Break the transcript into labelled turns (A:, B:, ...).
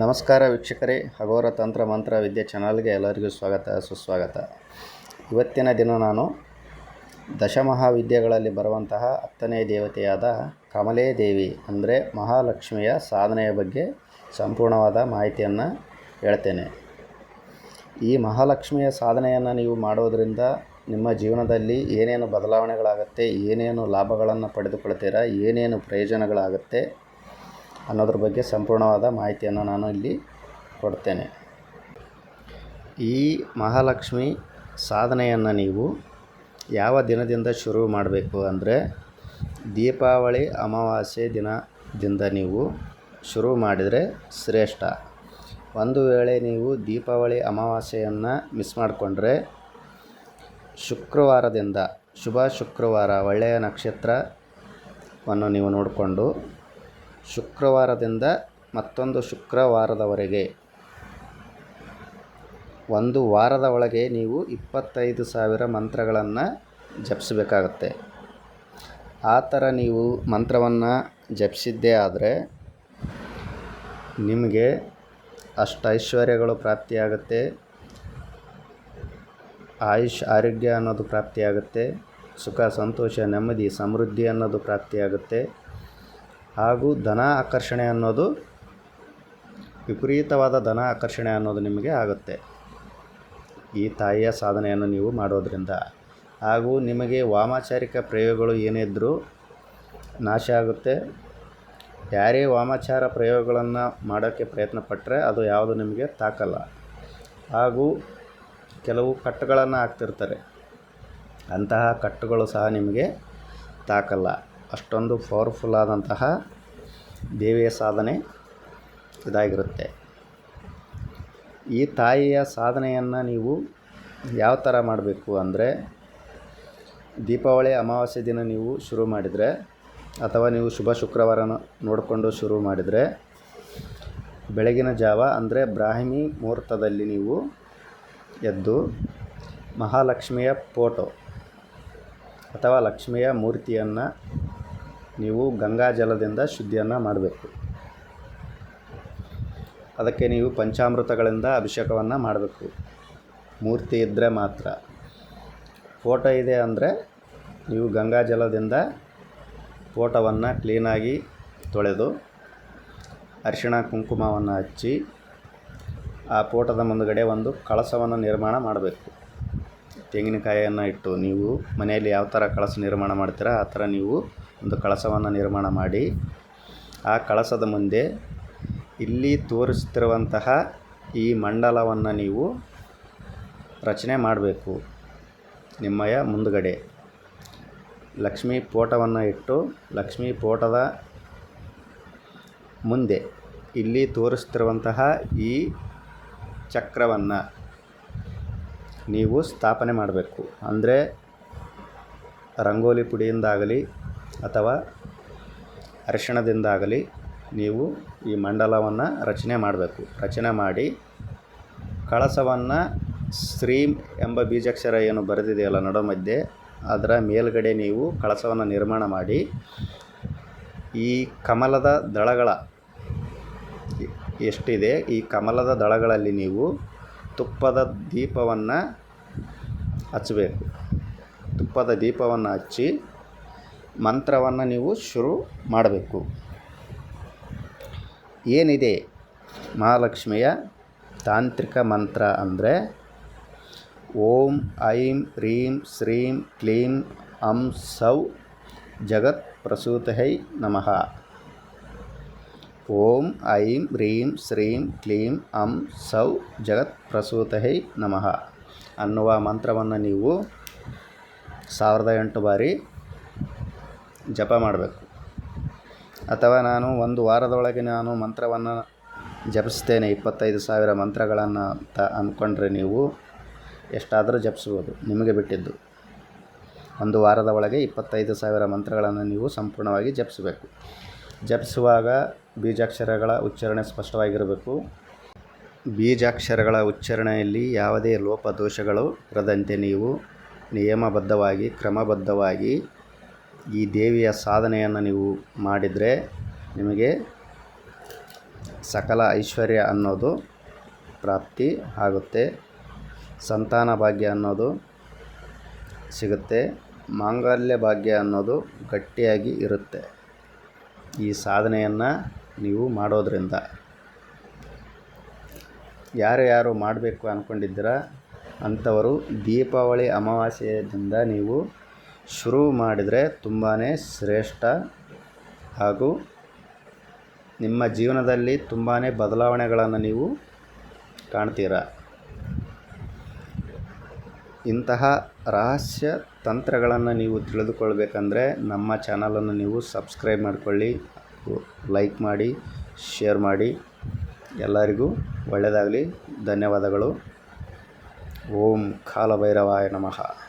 A: ನಮಸ್ಕಾರ ವೀಕ್ಷಕರೇ ಹಗೋರ ತಂತ್ರ ಮಂತ್ರ ವಿದ್ಯೆ ಚಾನಲ್ಗೆ ಎಲ್ಲರಿಗೂ ಸ್ವಾಗತ, ಸುಸ್ವಾಗತ. ಇವತ್ತಿನ ದಿನ ನಾನು ದಶಮಹಾವಿದ್ಯೆಗಳಲ್ಲಿ ಬರುವಂತಹ ಹತ್ತನೇ ದೇವತೆಯಾದ ಕಮಲೇ ದೇವಿ ಅಂದರೆ ಮಹಾಲಕ್ಷ್ಮಿಯ ಸಾಧನೆಯ ಬಗ್ಗೆ ಸಂಪೂರ್ಣವಾದ ಮಾಹಿತಿಯನ್ನು ಹೇಳ್ತೇನೆ. ಈ ಮಹಾಲಕ್ಷ್ಮಿಯ ಸಾಧನೆಯನ್ನು ನೀವು ಮಾಡೋದರಿಂದ ನಿಮ್ಮ ಜೀವನದಲ್ಲಿ ಏನೇನು ಬದಲಾವಣೆಗಳಾಗುತ್ತೆ, ಏನೇನು ಲಾಭಗಳನ್ನು ಪಡೆದುಕೊಳ್ತೀರಾ, ಏನೇನು ಪ್ರಯೋಜನಗಳಾಗುತ್ತೆ ಅನ್ನೋದ್ರ ಬಗ್ಗೆ ಸಂಪೂರ್ಣವಾದ ಮಾಹಿತಿಯನ್ನು ನಾನು ಇಲ್ಲಿ ಕೊಡ್ತೇನೆ. ಈ ಮಹಾಲಕ್ಷ್ಮಿ ಸಾಧನೆಯನ್ನು ನೀವು ಯಾವ ದಿನದಿಂದ ಶುರು ಮಾಡಬೇಕು ಅಂದರೆ ದೀಪಾವಳಿ ಅಮಾವಾಸ್ಯೆ ದಿನದಿಂದ ನೀವು ಶುರು ಮಾಡಿದರೆ ಶ್ರೇಷ್ಠ. ಒಂದು ವೇಳೆ ನೀವು ದೀಪಾವಳಿ ಅಮಾವಾಸ್ಯೆಯನ್ನು ಮಿಸ್ ಮಾಡಿಕೊಂಡ್ರೆ ಶುಕ್ರವಾರದಿಂದ ಶುಭ ಶುಕ್ರವಾರ ಒಳ್ಳೆಯ ನಕ್ಷತ್ರವನ್ನು ನೀವು ನೋಡಿಕೊಂಡು ಶುಕ್ರವಾರದಿಂದ ಮತ್ತೊಂದು ಶುಕ್ರವಾರದವರೆಗೆ. ಒಂದು ವಾರದ ಒಳಗೆ ನೀವು ಇಪ್ಪತ್ತೈದು ಸಾವಿರ ಮಂತ್ರಗಳನ್ನು ಜಪಿಸಬೇಕಾಗತ್ತೆ. ಆ ಥರ ನೀವು ಮಂತ್ರವನ್ನು ಜಪಿಸಿದ್ದೇ ಆದರೆ ನಿಮಗೆ ಅಷ್ಟು ಐಶ್ವರ್ಯಗಳು ಪ್ರಾಪ್ತಿಯಾಗುತ್ತೆ. ಆಯುಷ್, ಆರೋಗ್ಯ ಅನ್ನೋದು ಪ್ರಾಪ್ತಿಯಾಗುತ್ತೆ. ಸುಖ, ಸಂತೋಷ, ನೆಮ್ಮದಿ, ಸಮೃದ್ಧಿ ಅನ್ನೋದು ಪ್ರಾಪ್ತಿಯಾಗುತ್ತೆ. ಹಾಗೂ ಧನ ಆಕರ್ಷಣೆ ಅನ್ನೋದು ವಿಪರೀತವಾದ ಧನ ಆಕರ್ಷಣೆ ಅನ್ನೋದು ನಿಮಗೆ ಆಗುತ್ತೆ. ಈ ತಾಯಿಯ ಸಾಧನೆಯನ್ನು ನೀವು ಮಾಡೋದರಿಂದ. ಹಾಗೂ ನಿಮಗೆ ವಾಮಾಚಾರಿಕ ಪ್ರಯೋಗಗಳು ಏನಿದ್ದರೂ ನಾಶ ಆಗುತ್ತೆ. ಯಾರೇ ವಾಮಾಚಾರ ಪ್ರಯೋಗಗಳನ್ನು ಮಾಡೋಕ್ಕೆ ಪ್ರಯತ್ನ ಪಟ್ಟರೆ ಅದು ಯಾವುದು ನಿಮಗೆ ತಾಕಲ್ಲ. ಹಾಗೂ ಕೆಲವು ಕಟ್ಟುಗಳನ್ನು ಹಾಕ್ತಿರ್ತಾರೆ. ಅಂತಹ ಕಟ್ಟುಗಳು ಸಹ ನಿಮಗೆ ತಾಕಲ್ಲ. ಅಷ್ಟೊಂದು ಪವರ್ಫುಲ್ ಆದಂತಹ ದೇವಿಯ ಸಾಧನೆ ಇದಾಗಿರುತ್ತೆ. ಈ ತಾಯಿಯ ಸಾಧನೆಯನ್ನು ನೀವು ಯಾವ ಥರ ಮಾಡಬೇಕು ಅಂದರೆ ದೀಪಾವಳಿ ಅಮಾವಾಸ್ಯೆ ದಿನ ನೀವು ಶುರು ಮಾಡಿದರೆ ಅಥವಾ ನೀವು ಶುಭ ಶುಕ್ರವಾರನ ನೋಡಿಕೊಂಡು ಶುರು ಮಾಡಿದರೆ ಬೆಳಗಿನ ಜಾವ ಅಂದರೆ ಬ್ರಾಹ್ಮಿ ಮುಹೂರ್ತದಲ್ಲಿ ನೀವು ಎದ್ದು ಮಹಾಲಕ್ಷ್ಮಿಯ ಫೋಟೋ ಅಥವಾ ಲಕ್ಷ್ಮಿಯ ಮೂರ್ತಿಯನ್ನು ನೀವು ಗಂಗಾ ಜಲದಿಂದ ಶುದ್ಧಿಯನ್ನು ಮಾಡಬೇಕು. ಅದಕ್ಕೆ ನೀವು ಪಂಚಾಮೃತಗಳಿಂದ ಅಭಿಷೇಕವನ್ನು ಮಾಡಬೇಕು. ಮೂರ್ತಿ ಇದ್ದರೆ ಮಾತ್ರ. ಫೋಟೋ ಇದೆ ಅಂದರೆ ನೀವು ಗಂಗಾ ಜಲದಿಂದ ಫೋಟೋವನ್ನು ಕ್ಲೀನಾಗಿ ತೊಳೆದು ಅರಿಶಿಣ ಕುಂಕುಮವನ್ನು ಹಚ್ಚಿ ಆ ಫೋಟೋದ ಮುಂದುಗಡೆ ಒಂದು ಕಳಸವನ್ನು ನಿರ್ಮಾಣ ಮಾಡಬೇಕು. ತೆಂಗಿನಕಾಯಿಯನ್ನು ಇಟ್ಟು ನೀವು ಮನೆಯಲ್ಲಿ ಯಾವ ಥರ ಕಳಸ ನಿರ್ಮಾಣ ಮಾಡ್ತೀರಾ ಆ ಥರ ನೀವು ಒಂದು ಕಳಸವನ್ನು ನಿರ್ಮಾಣ ಮಾಡಿ, ಆ ಕಳಸದ ಮುಂದೆ ಇಲ್ಲಿ ತೋರಿಸ್ತಿರುವಂತಹ ಈ ಮಂಡಲವನ್ನು ನೀವು ರಚನೆ ಮಾಡಬೇಕು. ನಿಮ್ಮಯ ಮುಂದುಗಡೆ. ಲಕ್ಷ್ಮೀ ಪೋಟವನ್ನು ಇಟ್ಟು ಲಕ್ಷ್ಮೀ ಪೋಟದ ಮುಂದೆ ಇಲ್ಲಿ ತೋರಿಸ್ತಿರುವಂತಹ ಈ ಚಕ್ರವನ್ನು ನೀವು ಸ್ಥಾಪನೆ ಮಾಡಬೇಕು. ಅಂದರೆ ರಂಗೋಲಿ ಪುಡಿಯಿಂದಾಗಲಿ ಅಥವಾ ಅರಿಶಿಣದಿಂದಾಗಲಿ ನೀವು ಈ ಮಂಡಲವನ್ನು ರಚನೆ ಮಾಡಬೇಕು. ರಚನೆ ಮಾಡಿ ಕಳಸವನ್ನು ಸ್ತ್ರೀಂ ಎಂಬ ಬೀಜಾಕ್ಷರ ಏನು ಬರೆದಿದೆಯಲ್ಲ ನಡೋ ಮಧ್ಯೆ ಅದರ ಮೇಲ್ಗಡೆ ನೀವು ಕಳಸವನ್ನು ನಿರ್ಮಾಣ ಮಾಡಿ ಈ ಕಮಲದ ದಳಗಳ ಎಷ್ಟಿದೆ, ಈ ಕಮಲದ ದಳಗಳಲ್ಲಿ ನೀವು ತುಪ್ಪದ ದೀಪವನ್ನು ಹಚ್ಚಬೇಕು. ತುಪ್ಪದ ದೀಪವನ್ನು ಹಚ್ಚಿ ಮಂತ್ರವನ್ನು ನೀವು ಶುರು ಮಾಡಬೇಕು. ಏನಿದೆ? ಮಹಾಲಕ್ಷ್ಮಿಯ ತಾಂತ್ರಿಕ ಮಂತ್ರ ಅಂದರೆ ಓಂ, ಐಂ, ರೀಂ ಶ್ರೀಂ ಕ್ಲೀಂ, ಅಂ, ಸೌ, ಜಗತ್ ಪ್ರಸೂತಹೈ ನಮಃ. ಓಂ, ಐಂ, ರೀಂ ಶ್ರೀಂ ಕ್ಲೀಂ, ಅಂ, ಸೌ, ಜಗತ್ ಪ್ರಸೂತಹೈ ನಮಃ ಅನ್ನುವ ಮಂತ್ರವನ್ನು ನೀವು ಸಾವಿರದ ಎಂಟು ಬಾರಿ ಜಪ ಮಾಡಬೇಕು. ಅಥವಾ ನಾನು ಒಂದು ವಾರದೊಳಗೆ ನಾನು ಮಂತ್ರವನ್ನು ಜಪಿಸ್ತೇನೆ, ಇಪ್ಪತ್ತೈದು ಸಾವಿರ ಮಂತ್ರಗಳನ್ನು ಅಂತ ಅಂದ್ಕೊಂಡ್ರೆ ನೀವು ಎಷ್ಟಾದರೂ ಜಪಿಸ್ಬೋದು, ನಿಮಗೆ ಬಿಟ್ಟಿದ್ದು. ಒಂದು ವಾರದ ಒಳಗೆ ಇಪ್ಪತ್ತೈದು ಸಾವಿರ ಮಂತ್ರಗಳನ್ನು ನೀವು ಸಂಪೂರ್ಣವಾಗಿ ಜಪಿಸಬೇಕು. ಜಪಿಸುವಾಗ ಬೀಜಾಕ್ಷರಗಳ ಉಚ್ಚಾರಣೆ ಸ್ಪಷ್ಟವಾಗಿರಬೇಕು. ಬೀಜಾಕ್ಷರಗಳ ಉಚ್ಚಾರಣೆಯಲ್ಲಿ ಯಾವುದೇ ಲೋಪದೋಷಗಳು ಇರದಂತೆ ನೀವು ನಿಯಮಬದ್ಧವಾಗಿ, ಕ್ರಮಬದ್ಧವಾಗಿ ಈ ದೇವಿಯ ಸಾಧನೆಯನ್ನು ನೀವು ಮಾಡಿದರೆ ನಿಮಗೆ ಸಕಲ ಐಶ್ವರ್ಯ ಅನ್ನೋದು ಪ್ರಾಪ್ತಿ ಆಗುತ್ತೆ, ಸಂತಾನ ಭಾಗ್ಯ ಅನ್ನೋದು ಸಿಗುತ್ತೆ, ಮಾಂಗಲ್ಯ ಭಾಗ್ಯ ಅನ್ನೋದು ಗಟ್ಟಿಯಾಗಿ ಇರುತ್ತೆ. ಈ ಸಾಧನೆಯನ್ನು ನೀವು ಮಾಡೋದರಿಂದ. ಯಾರು ಯಾರು ಮಾಡಬೇಕು ಅಂದ್ಕೊಂಡಿದ್ದೀರ ಅಂಥವರು ದೀಪಾವಳಿ ಅಮಾವಾಸ್ಯದಿಂದ ನೀವು ಶುರು ಮಾಡಿದರೆ ತುಂಬಾ ಶ್ರೇಷ್ಠ ಹಾಗೂ ನಿಮ್ಮ ಜೀವನದಲ್ಲಿ ತುಂಬಾ ಬದಲಾವಣೆಗಳನ್ನು ನೀವು ಕಾಣ್ತೀರ? ಇಂತಹ ರಹಸ್ಯ ತಂತ್ರಗಳನ್ನು ನೀವು ತಿಳಿದುಕೊಳ್ಬೇಕಂದ್ರೆ ನಮ್ಮ ಚಾನಲನ್ನು ನೀವು ಸಬ್ಸ್ಕ್ರೈಬ್ ಮಾಡಿಕೊಳ್ಳಿ, ಲೈಕ್ ಮಾಡಿ, ಶೇರ್ ಮಾಡಿ. ಎಲ್ಲರಿಗೂ ಒಳ್ಳೆಯದಾಗಲಿ. ಧನ್ಯವಾದಗಳು. ಓಂ ಕಾಲಭೈರವಾಯ ನಮಃ.